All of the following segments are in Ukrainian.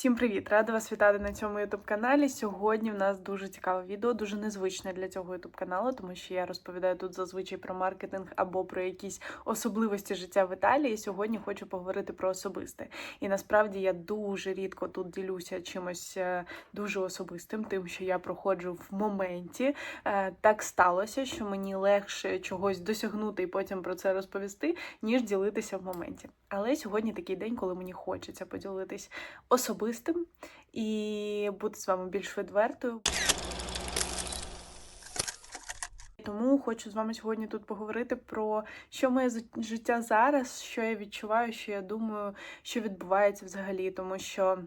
Всім привіт! Рада вас вітати на цьому youtube каналі. Сьогодні в нас дуже цікаве відео, дуже незвичне для цього youtube каналу, тому що я розповідаю тут зазвичай про маркетинг або про якісь особливості життя в Італії. Сьогодні хочу поговорити про особисте. І насправді я дуже рідко тут ділюся чимось е, дуже особистим, тим, що я проходжу в моменті. Е, Так сталося, що мені легше чогось досягнути і потім про це розповісти, ніж ділитися в моменті. Але сьогодні такий день, коли мені хочеться поділитись особистим і бути з вами більш відвертою. Тому хочу з вами сьогодні тут поговорити про що моє життя зараз, що я відчуваю, що я думаю, що відбувається взагалі, тому що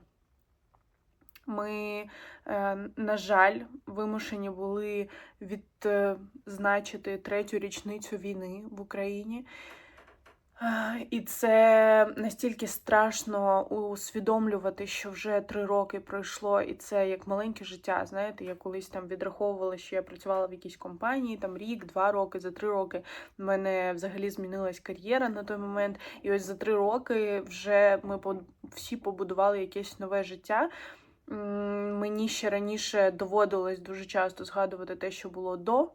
ми, е, на жаль, вимушені були відзначити третю річницю війни в Україні. Е, І це настільки страшно усвідомлювати, що вже три роки пройшло, і це як маленьке життя. Знаєте, я колись там відраховувала, що я працювала в якійсь компанії, там рік, два роки, за три роки в мене взагалі змінилась кар'єра на той момент. І ось за три роки вже ми всі побудували якесь нове життя. Мені ще раніше доводилось дуже часто згадувати те, що було до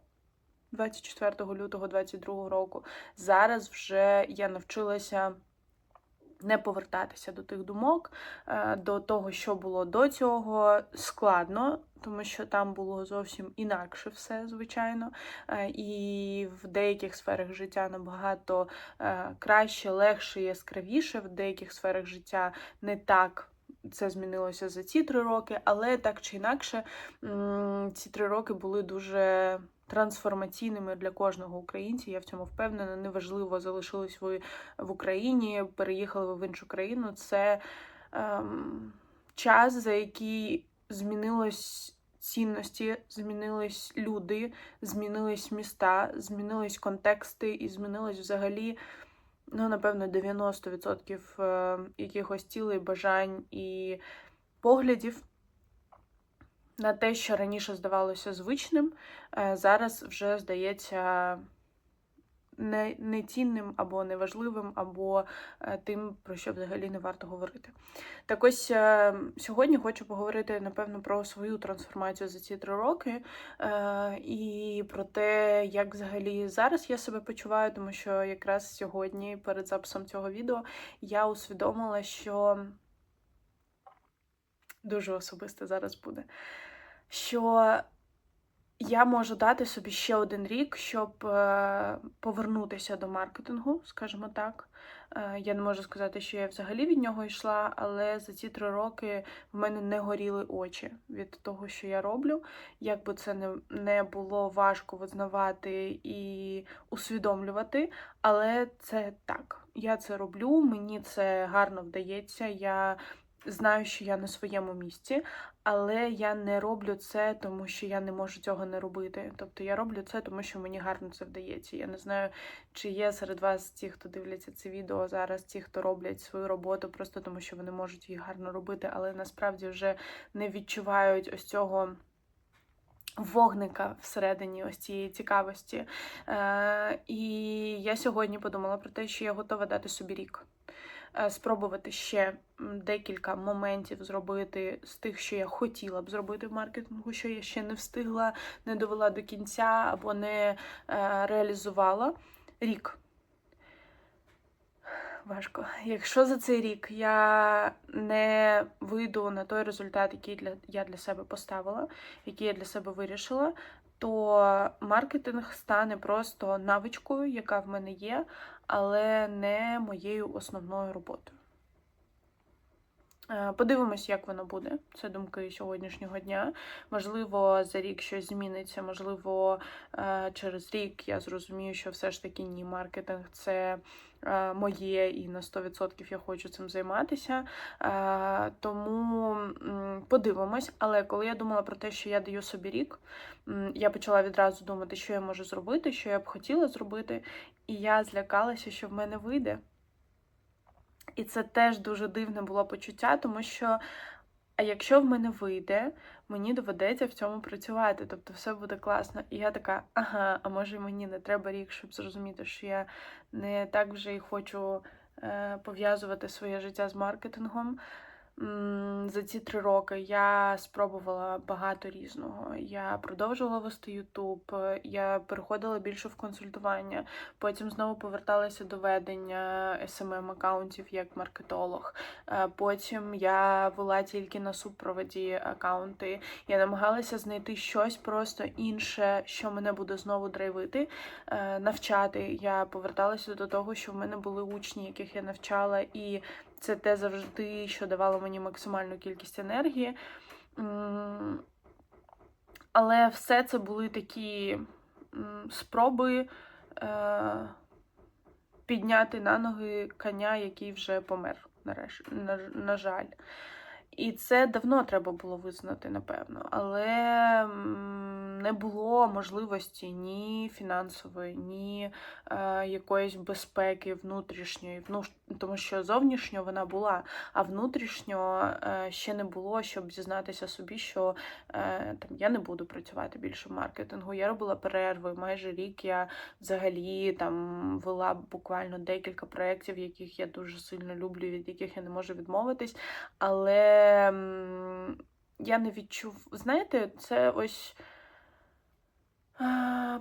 24 лютого 2022 року. Зараз вже я навчилася не повертатися до тих думок, е, до того, що було до цього, складно, тому що там було зовсім інакше все, звичайно. Е, І в деяких сферах життя набагато е, краще, легше, яскравіше, в деяких сферах життя не так. Це змінилося за ці три роки, але так чи інакше, ці три роки були дуже трансформаційними для кожного українця. Я в цьому впевнена. Неважливо, залишились ви в Україні, переїхали ви в іншу країну. Це ем, час, за який змінилось цінності, змінились люди, змінились міста, змінились контексти і змінилось взагалі. Ну, напевно, 90% е, якихось цілей, бажань і поглядів на те, що раніше здавалося звичним, е, зараз вже здається не, нецінним або неважливим, або е, тим, про що взагалі не варто говорити. Так ось е, сьогодні хочу поговорити, напевно, про свою трансформацію за ці три роки і про те, як взагалі зараз я себе почуваю, тому що якраз сьогодні, перед записом цього відео, я усвідомила, що дуже особисте зараз буде. Що я можу дати собі ще один рік, щоб е, повернутися до маркетингу, скажімо так. Е, Я не можу сказати, що я взагалі від нього йшла, але за ці три роки в мене не горіли очі від того, що я роблю. Як би це не, було важко визнавати і усвідомлювати, але це так. Я це роблю, мені це гарно вдається. Я знаю, що я на своєму місці, але я не роблю це, тому що я не можу цього не робити. Тобто я роблю це, тому що мені гарно це вдається. Я не знаю, чи є серед вас ті, хто дивляться це відео зараз, ті, хто роблять свою роботу, просто тому що вони можуть її гарно робити, але насправді вже не відчувають ось цього. Вогника всередині ось цієї цікавості. Е, і я сьогодні подумала про те, що я готова дати собі рік. Е, Спробувати ще декілька моментів зробити з тих, що я хотіла б зробити в маркетингу, що я ще не встигла, не довела до кінця або не е, реалізувала. Рік. Важко. Якщо за цей рік я не вийду на той результат, який для, я для себе поставила, який я для себе вирішила, то маркетинг стане просто навичкою, яка в мене є, але не моєю основною роботою. Е, Подивимось, як воно буде. Це думки сьогоднішнього дня. Можливо, за рік щось зміниться, можливо, е, через рік я зрозумію, що все ж таки ні, маркетинг це е, моє і на 100% я хочу цим займатися. Тому подивимось. Але коли я думала про те, що я даю собі рік, я почала відразу думати, що я можу зробити, що я б хотіла зробити, і я злякалася, що в мене вийде. І це теж дуже дивне було почуття, тому що а якщо в мене вийде, мені доведеться в цьому працювати, тобто все буде класно. І я така, ага, а може мені не треба рік, щоб зрозуміти, що я не так вже і хочу е, пов'язувати своє життя з маркетингом. За ці три роки я спробувала багато різного. Я продовжувала вести Ютуб, я переходила більше в консультування, потім знову поверталася до ведення smm аккаунтів як маркетолог. Е, Потім я вела тільки на супроводі аккаунти. Я намагалася знайти щось просто інше, що мене буде знову драйвити, е, навчати. Я поверталася до того, що в мене були учні, яких я навчала, і це те завжди, що давало мені максимальну кількість енергії. Але все це були такі спроби е, підняти на ноги коня, який вже помер, на, жаль. І це давно треба було визнати, напевно. Але не було можливості ні фінансової, ні е, якоїсь безпеки внутрішньої. Тому що зовнішньо вона була, а внутрішньо е, ще не було, щоб зізнатися собі, що е, там я не буду працювати більше в маркетингу. Я робила перерви. Майже рік я взагалі там вела буквально декілька проєктів, яких я дуже сильно люблю, від яких я не можу відмовитись. Але я не відчув. Знаєте, це ось.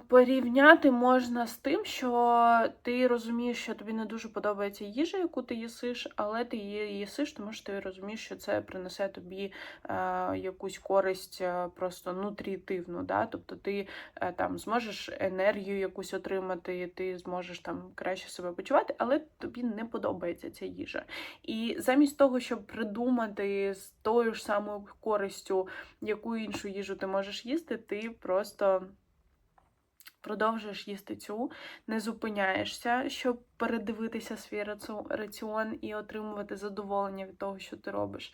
Порівняти можна з тим, що ти розумієш, що тобі не дуже подобається їжа, яку ти їсиш, але ти її їсиш, тому що ти розумієш, що це принесе тобі е, якусь користь е, просто нутрітивну. Да? Тобто ти е, там зможеш енергію якусь отримати, ти зможеш там краще себе почувати, але тобі не подобається ця їжа. І замість того, щоб придумати з тою ж самою користю, яку іншу їжу ти можеш їсти, ти просто продовжуєш їсти цю, не зупиняєшся, щоб передивитися свій раціон і отримувати задоволення від того, що ти робиш.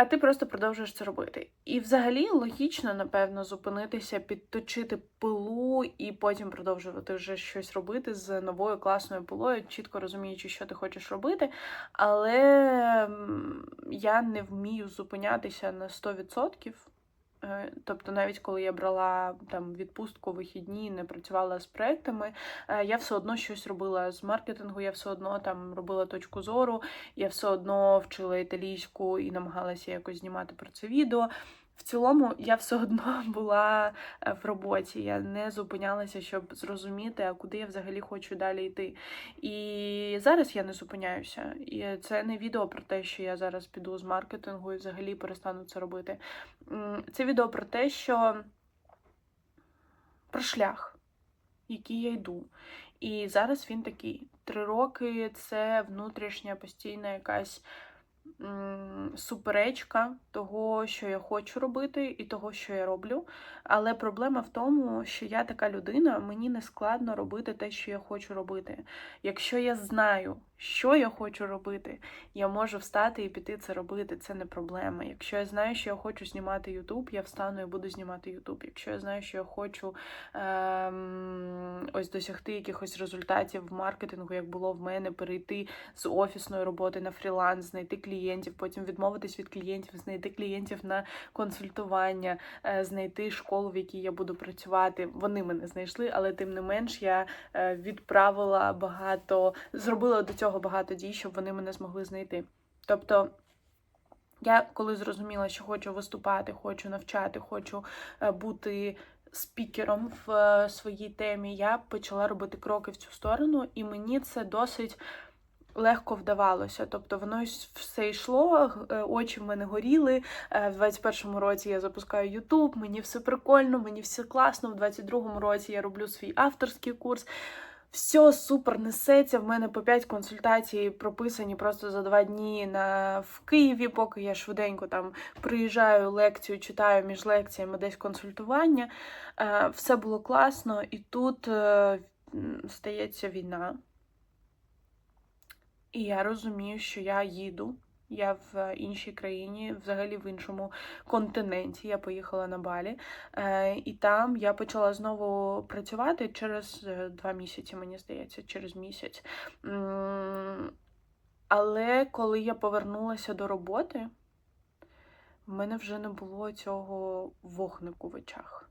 А ти просто продовжуєш це робити. І взагалі логічно, напевно, зупинитися, підточити пилу і потім продовжувати вже щось робити з новою класною пилою, чітко розуміючи, що ти хочеш робити. Але я не вмію зупинятися на 100%. Е, Тобто, навіть коли я брала там відпустку, вихідні, не працювала з проектами, е, я все одно щось робила з маркетингу, я все одно там робила точку зору, я все одно вчила італійську і намагалася якось знімати про це відео. В цілому я все одно була е, в роботі. Я не зупинялася, щоб зрозуміти, а куди я взагалі хочу далі йти. І зараз я не зупиняюся. І це не відео про те, що я зараз піду з маркетингу і взагалі перестану це робити. Це відео про те, що про шлях, який я йду. І зараз він такий. Три роки це внутрішня постійна якась суперечка того, що я хочу робити, і того, що я роблю. Але проблема в тому, що я така людина, мені не складно робити те, що я хочу робити. Якщо я знаю, що я хочу робити, я можу встати і піти це робити. Це не проблема. Якщо я знаю, що я хочу знімати YouTube, я встану і буду знімати YouTube. Якщо я знаю, що я хочу ем, ось досягти якихось результатів в маркетингу, як було в мене, перейти з офісної роботи на фріланс, знайти клієнтів, потім відмовитись від клієнтів, знайти клієнтів на консультування, е, знайти школу, в якій я буду працювати. Вони мене знайшли, але тим не менш я е, відправила багато, зробила до цього багато дій, щоб вони мене змогли знайти. Тобто. Я коли зрозуміла, що хочу виступати, хочу навчати, хочу е, бути спікером в своїй темі, я почала робити кроки в цю сторону, і мені це досить легко вдавалося. Тобто воно все йшло, е, очі в мене горіли. Е, В 21-му році я запускаю Ютуб, мені все прикольно, мені все класно. В 22-му році я роблю свій авторський курс. Все супер несеться. В мене по 5 консультацій прописані просто за два дні на в Києві, поки я швиденько там приїжджаю, лекцію читаю між лекціями десь консультування. Е, Все було класно, і тут стається війна. І я розумію, що я їду. Я в іншій країні, взагалі в іншому континенті. Я поїхала на Балі, е, і там я почала знову працювати через е, два місяці, мені здається, через місяць. Але коли я повернулася до роботи, в мене вже не було цього вогнику в очах.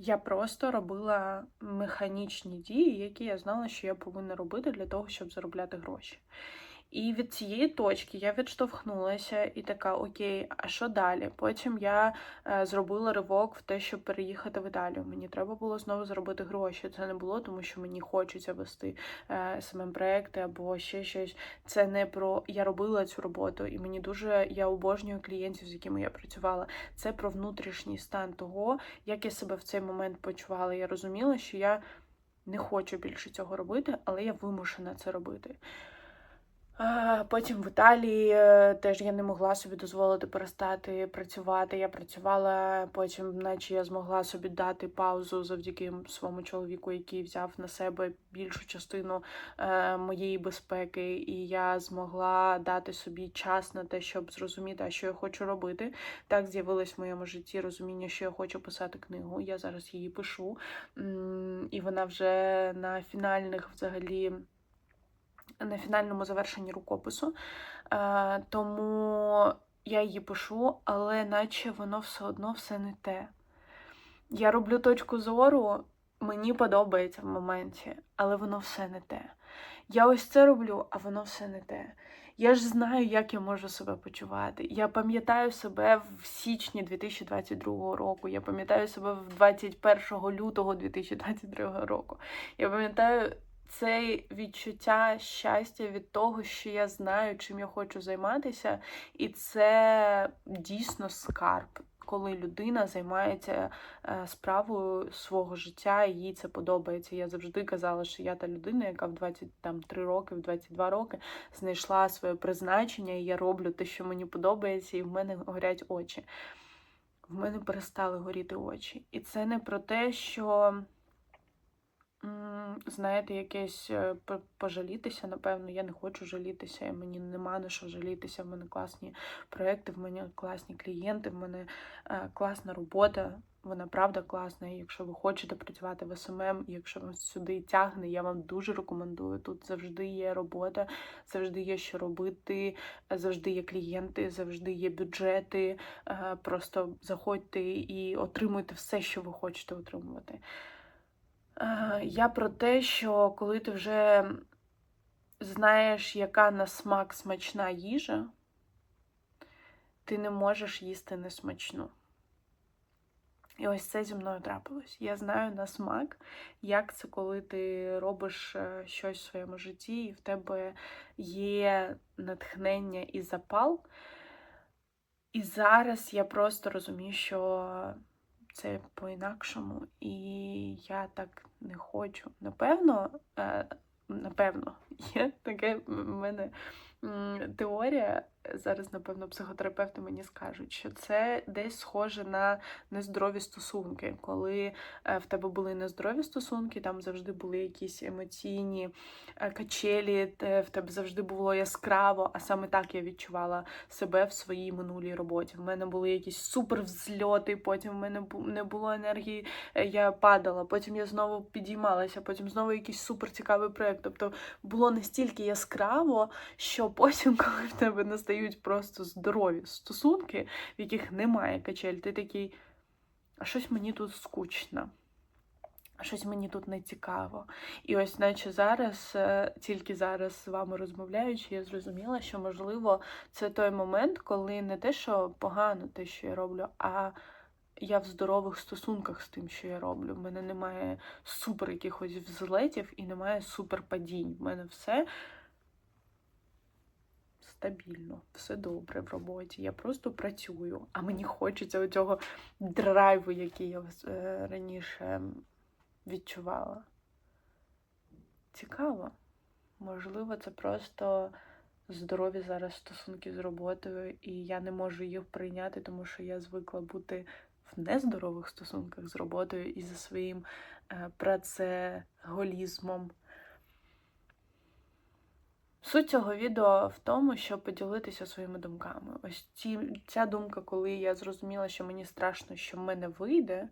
Я просто робила механічні дії, які я знала, що я повинна робити для того, щоб заробляти гроші. І від цієї точки я відштовхнулася і така: Окей, а що далі? Потім я е, зробила ривок в те, щоб переїхати в Італію. Мені треба було знову заробити гроші. Це не було, тому що мені хочеться вести е, саме проекти або ще щось. Це не про я робила цю роботу, і мені дуже я обожнюю клієнтів, з якими я працювала. Це про внутрішній стан того, як я себе в цей момент почувала. Я розуміла, що я не хочу більше цього робити, але я вимушена це робити. Потім в Італії е, теж я не могла собі дозволити перестати працювати. Я працювала потім, наче я змогла собі дати паузу завдяки своєму чоловіку, який взяв на себе більшу частину е, моєї безпеки, і я змогла дати собі час на те, щоб зрозуміти, що я хочу робити. Так з'явилось в моєму житті розуміння, що я хочу писати книгу. Я зараз її пишу, і вона вже на фінальних взагалі на фінальному завершенні рукопису. Е, Тому я її пишу, але наче воно все одно все не те. Я роблю точку зору, мені подобається в моменті, але воно все не те. Я ось це роблю, а воно все не те. Я ж знаю, як я можу себе почувати. Я пам'ятаю себе в січні 2022 року. Я пам'ятаю себе в 21 лютого 2022 року. Я пам'ятаю це відчуття щастя від того, що я знаю, чим я хочу займатися, і це дійсно скарб. Коли людина займається е, справою свого життя, і їй це подобається. Я завжди казала, що я та людина, яка в 23 роки, в 22 роки знайшла своє призначення, і я роблю те, що мені подобається, і в мене горять очі. В мене перестали горіти очі. І це не про те, що знаєте, якесь е, пожалітися, напевно, я не хочу жалітися, мені нема на що жалітися. В мене класні проекти, в мене класні клієнти, в мене е, класна робота. Вона правда класна. І якщо ви хочете працювати в СММ, якщо вас сюди тягне, я вам дуже рекомендую. Тут завжди є робота, завжди є що робити, завжди є клієнти, завжди є бюджети. Е, просто заходьте і отримуйте все, що ви хочете отримувати. Е, я про те, що коли ти вже знаєш, яка на смак смачна їжа, ти не можеш їсти несмачну. І ось це зі мною трапилось. Я знаю на смак, як це, коли ти робиш е, щось в своєму житті, і в тебе є натхнення і запал. І зараз я просто розумію, що це по-інакшому, і я так не хочу. Напевно, е, напевно, є таке в мене теорія. Зараз, напевно, психотерапевти мені скажуть, що це десь схоже на нездорові стосунки. Коли е, в тебе були нездорові стосунки, там завжди були якісь емоційні е, качелі, в тебе завжди було яскраво, а саме так я відчувала себе в своїй минулій роботі. В мене були якісь супервзльоти, потім в мене не було енергії, е, я падала, потім я знову підіймалася, потім знову якийсь суперцікавий проєкт. Тобто було настільки яскраво, що потім, коли в тебе настає стають просто здорові стосунки, в яких немає качель. Ти такий, а щось мені тут скучно. Щось мені тут не цікаво. І ось, наче зараз, е, тільки зараз з вами розмовляючи, я зрозуміла, що, можливо, це той момент, коли не те, що погано те, що я роблю, а я в здорових стосунках з тим, що я роблю. В мене немає супер якихось взлетів і немає супер падінь. В мене все стабільно, все добре в роботі. Я просто працюю, а мені хочеться цього драйву, який я е, раніше відчувала. Цікаво. Можливо, це просто здорові зараз стосунки з роботою, і я не можу їх прийняти, тому що я звикла бути в нездорових стосунках з роботою і за своїм е, працеголізмом. Суть цього відео в тому, щоб поділитися своїми думками. Ось ці, ця думка, коли я зрозуміла, що мені страшно, що в мене вийде,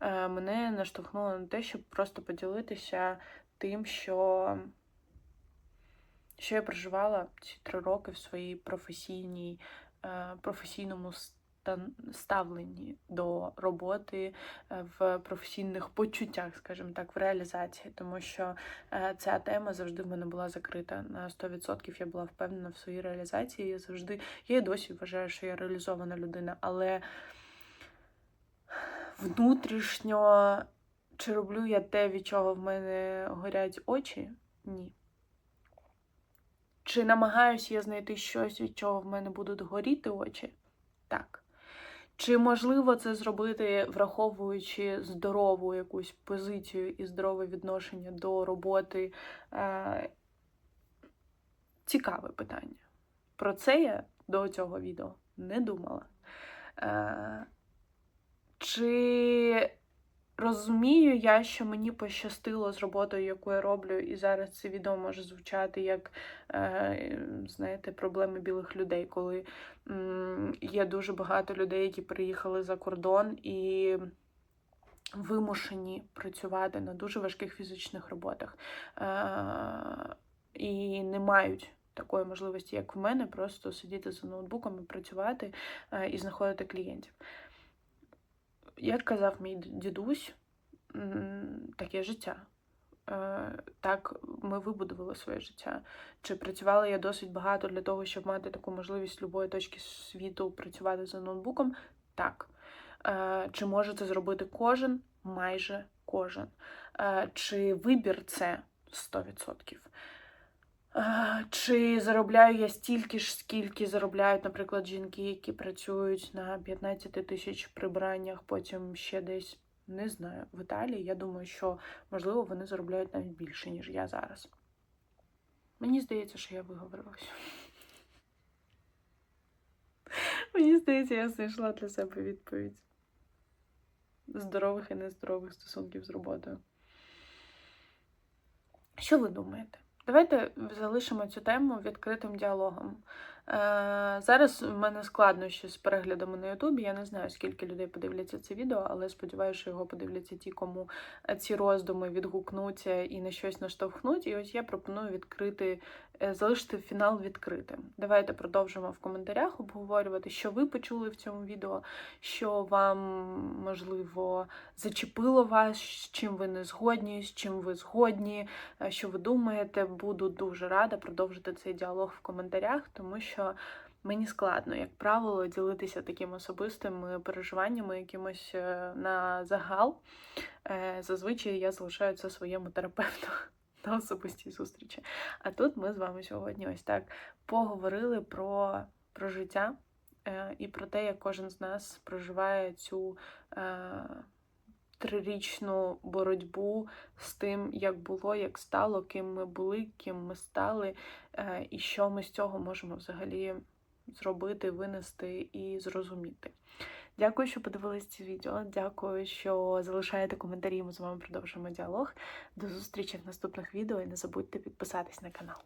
е, мене наштовхнуло на те, щоб просто поділитися тим, що що я проживала ці три роки в своїй професійній, е, професійному стан- ставленні до роботи е, в професійних почуттях, скажімо так, в реалізації, тому що е, ця тема завжди в мене була закрита на 100%. Я була впевнена в своїй реалізації. Я завжди я і досі вважаю, що я реалізована людина, але внутрішньо чи роблю я те, від чого в мене горять очі? Ні. Чи намагаюся я знайти щось, від чого в мене будуть горіти очі? Так. Чи можливо це зробити, враховуючи здорову якусь позицію і здорове відношення до роботи? Е, Цікаве питання. Про це я до цього відео не думала. Е, Чи розумію я, що мені пощастило з роботою, яку я роблю, і зараз це відео може звучати як, е, знаєте, проблеми білих людей, коли м, є дуже багато людей, які приїхали за кордон і вимушені працювати на дуже важких фізичних роботах е, і не мають. Такої можливості, як в мене, просто сидіти за ноутбуком і працювати е, і знаходити клієнтів. Як казав мій дідусь, таке життя. Е, Так, ми вибудували своє життя. Чи працювала я досить багато для того, щоб мати таку можливість з любої точки світу працювати за ноутбуком? Так. Е, Чи може це зробити кожен? Майже кожен. Е, Чи вибір це 100%? Е, Чи заробляю я стільки ж, скільки заробляють, наприклад, жінки, які працюють на 15 тисяч прибраннях, потім ще десь, не знаю, в Італії. Я думаю, що, можливо, вони заробляють навіть більше, ніж я зараз. Мені здається, що я виговорилася. Мені здається, я знайшла для себе відповідь здорових і нездорових стосунків з роботою. Що ви думаєте? Давайте залишимо цю тему відкритим діалогом. Е, зараз в мене складнощі з переглядами на Ютубі. Я не знаю, скільки людей подивляться це відео, але сподіваюся, що його подивляться ті, кому ці роздуми відгукнуться і на щось наштовхнуть. І ось я пропоную відкрити, е, залишити фінал відкритим. Давайте продовжимо в коментарях обговорювати, що ви почули в цьому відео, що вам можливо зачепило вас, з чим ви не згодні, з чим ви згодні, е, що ви думаєте. Буду дуже рада продовжити цей діалог в коментарях, тому що мені складно, як правило, ділитися такими особистими переживаннями, якимось е, на загал. Е, Зазвичай я залишаю це своєму терапевту на особистій зустрічі. А тут ми з вами сьогодні ось так поговорили про, про життя е, і про те, як кожен з нас проживає цю. Е, трирічну боротьбу з тим, як було, як стало, ким ми були, ким ми стали, е, і що ми з цього можемо взагалі зробити, винести і зрозуміти. Дякую, що подивились це відео. Дякую, що залишаєте коментарі. Ми з вами продовжимо діалог. До зустрічі в наступних відео і не забудьте підписатись на канал.